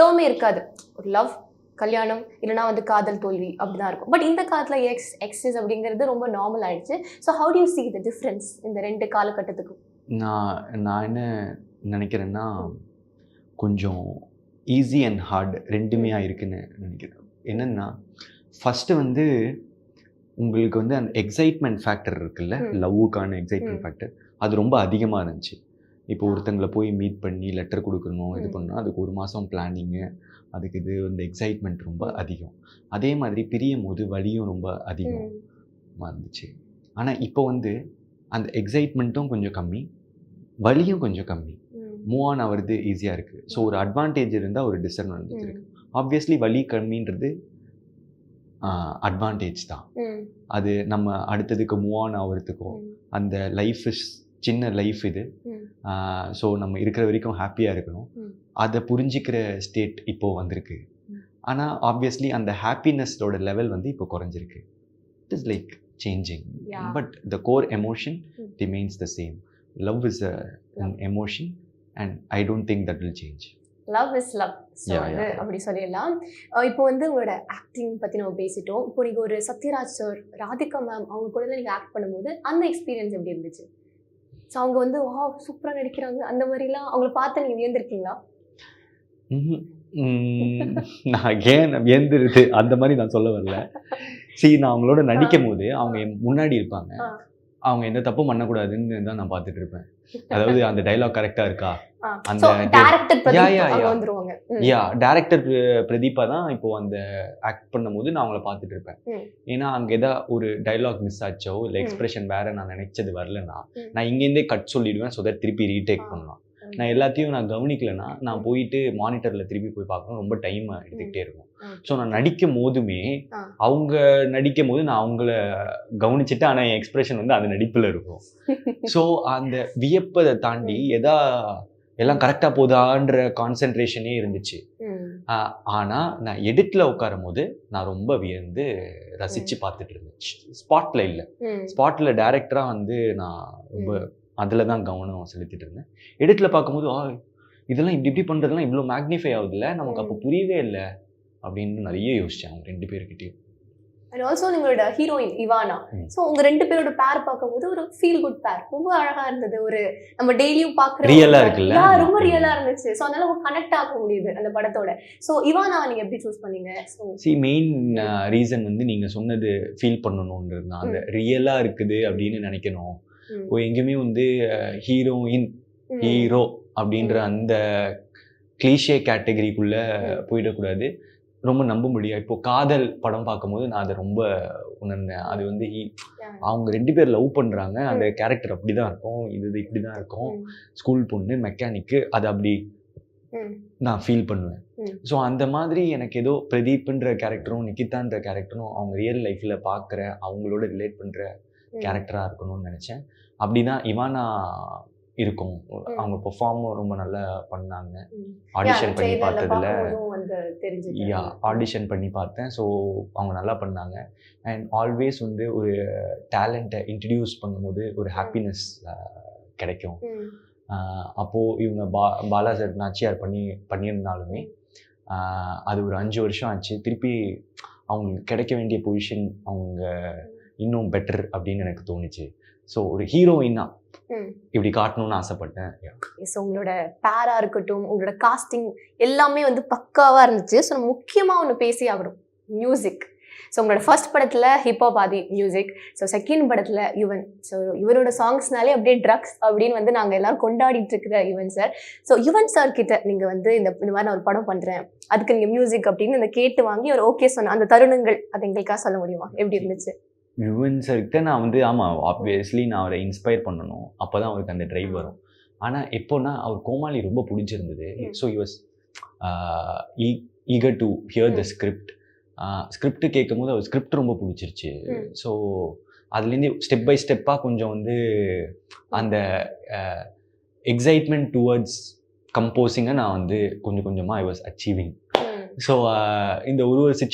டேர்மே இருக்காது. ஒரு லவ் கல்யாணம் இல்லைனா வந்து காதல் தோல்வி அப்படிதான் இருக்கும். பட் இந்த காலத்தில் எக்ஸ் எக்ஸஸ் அப்படிங்கிறது ரொம்ப நார்மல் ஆயிடுச்சு. So how do you see the difference இந்த ரெண்டு காலகட்டத்துக்கும்? நான் நான் என்ன நினைக்கிறேன்னா கொஞ்சம் ஈஸி அண்ட் ஹார்ட் ரெண்டுமே இருக்குன்னு நினைக்கிறேன். என்னென்னா ஃபஸ்ட்டு வந்து உங்களுக்கு வந்து அந்த எக்ஸைட்மெண்ட் ஃபேக்டர் இருக்குல்ல. லவ்வுக்கான எக்ஸைட்மெண்ட். ஃபேக்டர் அது ரொம்ப அதிகமாக இருந்துச்சு. இப்போ. ஒருத்தங்களை போய் மீட் பண்ணி லெட்டர் கொடுக்கணும் இது. பண்ணணும் அதுக்கு ஒரு மாதம் பிளானிங்கு அதுக்கு இது அந்த எக்ஸைட்மெண்ட் ரொம்ப. அதிகம் அதே மாதிரி பிரியும் போது வலியும் ரொம்ப அதிகம் ம். இருந்துச்சு ஆனால் இப்போ வந்து அந்த எக்ஸைட்மெண்ட்டும் கொஞ்சம் கம்மி வலியும் கொஞ்சம் கம்மி. மூவ் ஆன் ஆகிறது ஈஸியாக இருக்குது ஸோ ஒரு அட்வான்டேஜ் இருந்தால் ஒரு டிஸ்அட்வான்டேஜ். இருக்குது ஆப்வியஸ்லி வலி கம்மின்றது அட்வான்டேஜ் தான். அது நம்ம அடுத்ததுக்கு மூவ் ஆன் ஆகிறதுக்கும் ம். அந்த லைஃப் சின்ன லைஃப் இது. ஸோ நம்ம இருக்கிற வரைக்கும் ஹாப்பியாக இருக்கணும். அதை புரிஞ்சிக்கிற ஸ்டேட் இப்போது வந்திருக்கு. ஆனால் ஆப்வியஸ்லி அந்த ஹாப்பினஸோட லெவல் வந்து இப்போ குறைஞ்சிருக்கு it is like changing. But the core emotion. Remains the same love is a Love. Emotion and I don't think that will change love is love so வந்து. அப்படி சொல்லிடலாம் இப்போ வந்து உங்களோட ஆக்டிங் பற்றி நம்ம பேசிட்டோம் இப்போ நீங்கள் ஒரு சத்யராஜ் சார் ராதிகா மேம் அவங்க கூட நீங்கள் ஆக்ட் பண்ணும்போது அந்த எக்ஸ்பீரியன்ஸ் எப்படி இருந்துச்சு ஸோ அவங்க வந்து வா சூப்பராக நடிக்கிறாங்க. அந்த மாதிரிலாம் அவங்கள பார்த்து நீங்கள் வியந்திருக்கீங்களா? நான் ஏன் எந்திருது அந்த மாதிரி நான் சொல்ல வரல. சரி நான் அவங்களோட நடிக்கும் போது அவங்க முன்னாடி இருப்பாங்க. அவங்க எந்த தப்பும் பண்ணக்கூடாதுன்னு தான் நான் பார்த்துட்டு இருப்பேன் அதாவது அந்த டைலாக் கரெக்டாக இருக்கா அந்த. யா டேரக்டர் பிரதீபா தான் இப்போ அந்த ஆக்ட் பண்ணும்போது நான் அவங்கள பார்த்துட்டு இருப்பேன். ஏன்னா அங்கே ஏதா ஒரு டைலாக் மிஸ் ஆச்சோ இல்லை. எக்ஸ்பிரஷன் வேற நான் நினைச்சது வரலன்னா. நான் இங்கேருந்தே கட் சொல்லிடுவேன் ஸோ தட் திருப்பி ரீடேக். பண்ணலாம் நான் எல்லாத்தையும் நான் கவனிக்கலைன்னா நான் போயிட்டு மானிட்டரில் திருப்பி போய் பார்க்கணும். ரொம்ப டைம் எடுத்துக்கிட்டே இருக்கும். ஸோ நான் நடிக்கும் போதுமே. அவங்க நடிக்கும் போது நான் அவங்கள கவனிச்சுட்டு ஆனால் என் எக்ஸ்பிரஷன் வந்து அந்த நடிப்பில் இருக்கும். ஸோ அந்த வியப்பதை தாண்டி எதா எல்லாம் கரெக்டாக போதான்ற கான்சென்ட்ரேஷனே இருந்துச்சு. ம். ஆஹ் ஆனா நான் எடிட்ல உட்காரும் போது நான் ரொம்ப வியந்து ரசிச்சு பார்த்துட்டு இருந்துச்சு ஸ்பாட்ல இல்ல. ம். ஸ்பாட்ல டைரக்டரா வந்து நான் ரொம்ப அதுல தான் கவனம் செலுத்திட்டு இருந்தேன். எடிட்ல பார்க்கும்போது ஆ இதெல்லாம் இப்படி இப்படி பண்றதெல்லாம் இவ்வளோ மேக்னிஃபை ஆகுதுல்ல நமக்கு அப்போ புரியவே இல்லை. அப்படின்னு நிறைய யோசிச்சேன் அவங்க ரெண்டு பேர்கிட்டயும் அண்ட் ஆல்சோ உங்களோட ஹீரோயின் இவானா. ஸோ உங்க ரெண்டு பேரோட பேர் பார்க்கும்போது ஒரு ஃபீல் குட் பேர் ரொம்ப அழகா இருந்தது. ஒரு நம்ம டெய்லியும் பார்க்குற ஆ இருக்குல்ல? ரொம்ப ரியலா இருந்துச்சு. ஸோ அதனால கனெக்ட் ஆக முடியுது அந்த படத்தோட. ஸோ இவானா நீங்க எப்படி சூஸ் பண்ணீங்க? ஸோ சி மெயின் ரீசன் வந்து நீங்க சொன்னது ஃபீல் பண்ணணுன்றது தான். அந்த ரியலா இருக்குது அப்படின்னு நினைக்கணும். எங்கேயுமே வந்து ஹீரோயின் ஹீரோ அப்படின்ற அந்த கிளீஷே கேட்டகரிக்குள்ள. போயிடக்கூடாது. ரொம்ப நம்ப முடியாது இப்போ காதல் படம் பார்க்கும்போது நான் அதை ரொம்ப உணர்ந்தேன். அது வந்து அவங்க ரெண்டு பேர் லவ் பண்றாங்க. அந்த கேரக்டர் அப்படிதான் இருக்கும். இது இது இப்படிதான் இருக்கும். ஸ்கூல் பொண்ணு மெக்கானிக்கு அது அப்படி நான் ஃபீல் பண்ணுவேன். ஸோ அந்த மாதிரி எனக்கு ஏதோ பிரதீப்ன்ற கேரக்டரும் நிக்கிதான்ற கேரக்டரும் அவங்க ரியல் லைஃப்ல பார்க்குற அவங்களோட ரிலேட் பண்ற கேரக்டரா இருக்கணும்னு நினைச்சேன். அப்படிதான் இவானா இருக்கும். அவங்க பெர்ஃபார்மும் ரொம்ப நல்லா பண்ணாங்க. ஆடிஷன் பண்ணி பார்த்ததுல யா ஆடிஷன் பண்ணி பார்த்தேன். ஸோ அவங்க நல்லா பண்ணாங்க. அண்ட் ஆல்வேஸ் வந்து ஒரு டேலண்ட்டை இன்ட்ரடியூஸ் பண்ணும்போது ஒரு ஹாப்பினஸ் கிடைக்கும். ஆஹ் அப்போ இவங்க பா பாலா சார் நாச்சியார் பண்ணி பண்ணியிருந்தாலுமே அது ஒரு அஞ்சு வருஷம் ஆச்சு. திருப்பி அவங்களுக்கு கிடைக்க வேண்டிய பொசிஷன் அவங்க இன்னும் பெட்டர் அப்படின்னு எனக்கு தோணுச்சு. ஸோ ஒரு ஹீரோயினா ம். இப்படி காட்டணும்னு ஆசைப்பட்டேன். ஸோ உங்களோட பேரா இருக்கட்டும் உங்களோட காஸ்டிங் எல்லாமே வந்து பக்காவா இருந்துச்சு. ஸோ முக்கியமாக ஒன்று பேசி ஆகணும். மியூசிக் ஸோ உங்களோட ஃபர்ஸ்ட் படத்தில் hip hop Aadhi music so second படத்தில் யுவன் ஸோ இவரோட சாங்ஸ்னாலே அப்படியே ட்ரக்ஸ் அப்படின்னு வந்து நாங்கள் எல்லாரும் கொண்டாடிட்டு இருக்கிற Yuvan sir so Yuvan sir கிட்ட நீங்கள் வந்து இந்த இந்த மாதிரி நான் ஒரு படம் பண்ணுறேன் அதுக்கு நீங்கள் மியூசிக் அப்படின்னு இந்த கேட்டு வாங்கி ஒரு ஓகே சொன்ன அந்த தருணங்கள் அது எங்களுக்காக சொல்ல முடியுமா? எப்படி இருந்துச்சு? யுவன் சார்கிட்ட நான் வந்து ஆமாம் ஆப்வியஸ்லி நான் அவரை இன்ஸ்பயர் பண்ணணும். அப்போ தான் அவருக்கு அந்த ட்ரைவ் வரும். ஆனால் எப்போனா அவர் கோமாளி ரொம்ப பிடிச்சிருந்தது. So was eager to hear the. Script script கேட்கும் போது அவர் ஸ்கிரிப்ட் ரொம்ப பிடிச்சிருச்சு. ஸோ அதுலேருந்து ஸ்டெப் பை ஸ்டெப்பாக கொஞ்சம் வந்து அந்த எக்ஸைட்மெண்ட் டுவர்ட்ஸ் கம்போசிங்கை நான் வந்து கொஞ்சம் கொஞ்சமாக ஐ வாஸ் அச்சீவிங் ஸோ இந்த ஒரு ஒரு